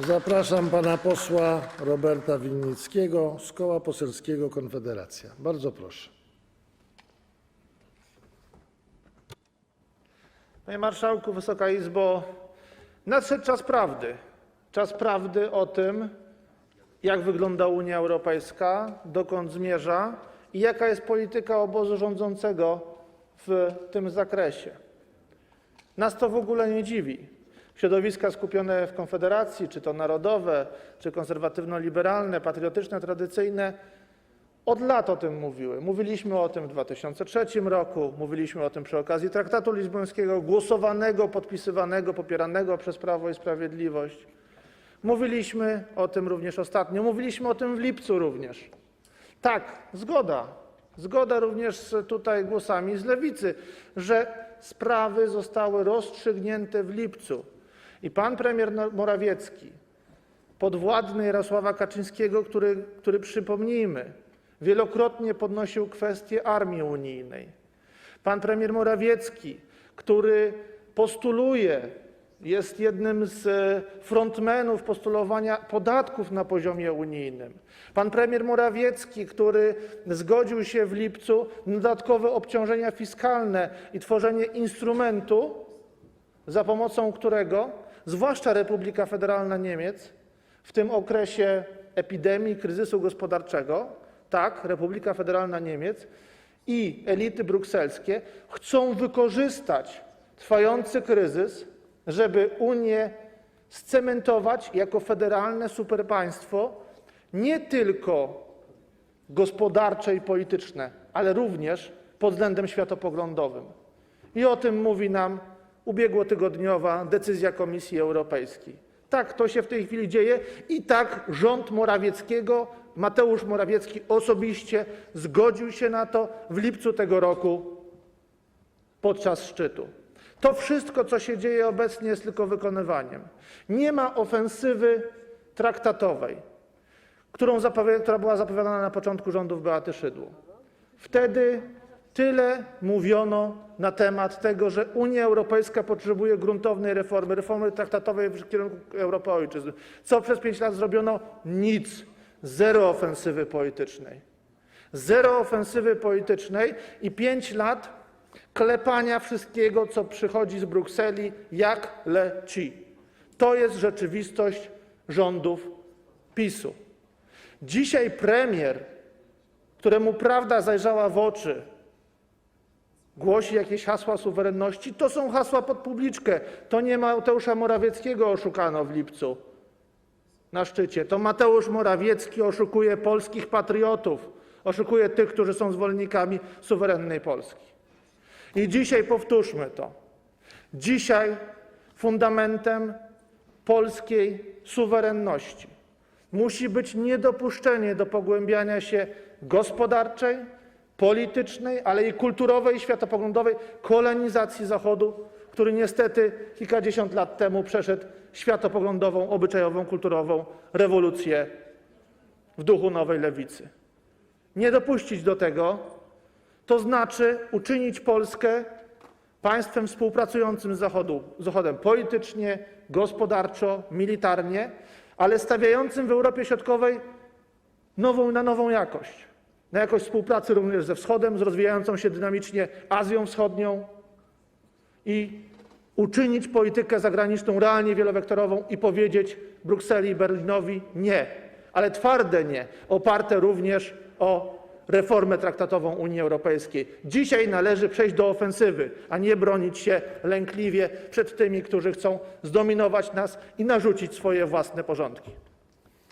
Zapraszam pana posła Roberta Winnickiego z Koła Poselskiego Konfederacja. Bardzo proszę. Panie Marszałku, Wysoka Izbo, nadszedł czas prawdy. Czas prawdy o tym, jak wygląda Unia Europejska, dokąd zmierza i jaka jest polityka obozu rządzącego w tym zakresie. Nas to w ogóle nie dziwi. Środowiska skupione w Konfederacji, czy to narodowe, czy konserwatywno-liberalne, patriotyczne, tradycyjne, od lat o tym mówiły. Mówiliśmy o tym w 2003 roku, mówiliśmy o tym przy okazji traktatu lizbońskiego, głosowanego, podpisywanego, popieranego przez Prawo i Sprawiedliwość. Mówiliśmy o tym również ostatnio, mówiliśmy o tym w lipcu również. Tak, zgoda. Zgoda również z tutaj głosami z lewicy, że sprawy zostały rozstrzygnięte w lipcu. I pan premier Morawiecki, podwładny Jarosława Kaczyńskiego, który, który przypomnijmy, wielokrotnie podnosił kwestię armii unijnej. Pan premier Morawiecki, który postuluje, jest jednym z e, frontmenów postulowania podatków na poziomie unijnym. Pan premier Morawiecki, który zgodził się w lipcu na dodatkowe obciążenia fiskalne i tworzenie instrumentu, za pomocą którego zwłaszcza Republika Federalna Niemiec w tym okresie epidemii, kryzysu gospodarczego, tak, Republika Federalna Niemiec i elity brukselskie chcą wykorzystać trwający kryzys, żeby Unię scementować jako federalne superpaństwo nie tylko gospodarcze i polityczne, ale również pod względem światopoglądowym. I o tym mówi nam ubiegłotygodniowa decyzja Komisji Europejskiej. Tak, to się w tej chwili dzieje i tak rząd Morawieckiego, Mateusz Morawiecki osobiście zgodził się na to w lipcu tego roku podczas szczytu. To wszystko, co się dzieje obecnie, jest tylko wykonywaniem. Nie ma ofensywy traktatowej, która była zapowiadana na początku rządów Beaty Szydło. Tyle mówiono na temat tego, że Unia Europejska potrzebuje gruntownej reformy, reformy traktatowej w kierunku Europy Ojczyzny. Co przez pięć lat zrobiono? Nic. Zero ofensywy politycznej. Zero ofensywy politycznej i pięć lat klepania wszystkiego, co przychodzi z Brukseli, jak leci. To jest rzeczywistość rządów PiSu. Dzisiaj premier, któremu prawda zajrzała w oczy, głosi jakieś hasła suwerenności, to są hasła pod publiczkę. To nie Mateusza Morawieckiego oszukano w lipcu na szczycie. To Mateusz Morawiecki oszukuje polskich patriotów, oszukuje tych, którzy są zwolennikami suwerennej Polski. I dzisiaj powtórzmy to. Dzisiaj fundamentem polskiej suwerenności musi być niedopuszczenie do pogłębiania się gospodarczej, politycznej, ale i kulturowej światopoglądowej kolonizacji Zachodu, który niestety kilkadziesiąt lat temu przeszedł światopoglądową, obyczajową, kulturową rewolucję w duchu nowej lewicy. Nie dopuścić do tego, to znaczy uczynić Polskę państwem współpracującym z Zachodu, Zachodem politycznie, gospodarczo, militarnie, ale stawiającym w Europie Środkowej nową, na nową jakość. Na jakość współpracy również ze Wschodem, z rozwijającą się dynamicznie Azją Wschodnią i uczynić politykę zagraniczną realnie wielowektorową i powiedzieć Brukseli i Berlinowi nie, ale twarde nie, oparte również o reformę traktatową Unii Europejskiej. Dzisiaj należy przejść do ofensywy, a nie bronić się lękliwie przed tymi, którzy chcą zdominować nas i narzucić swoje własne porządki.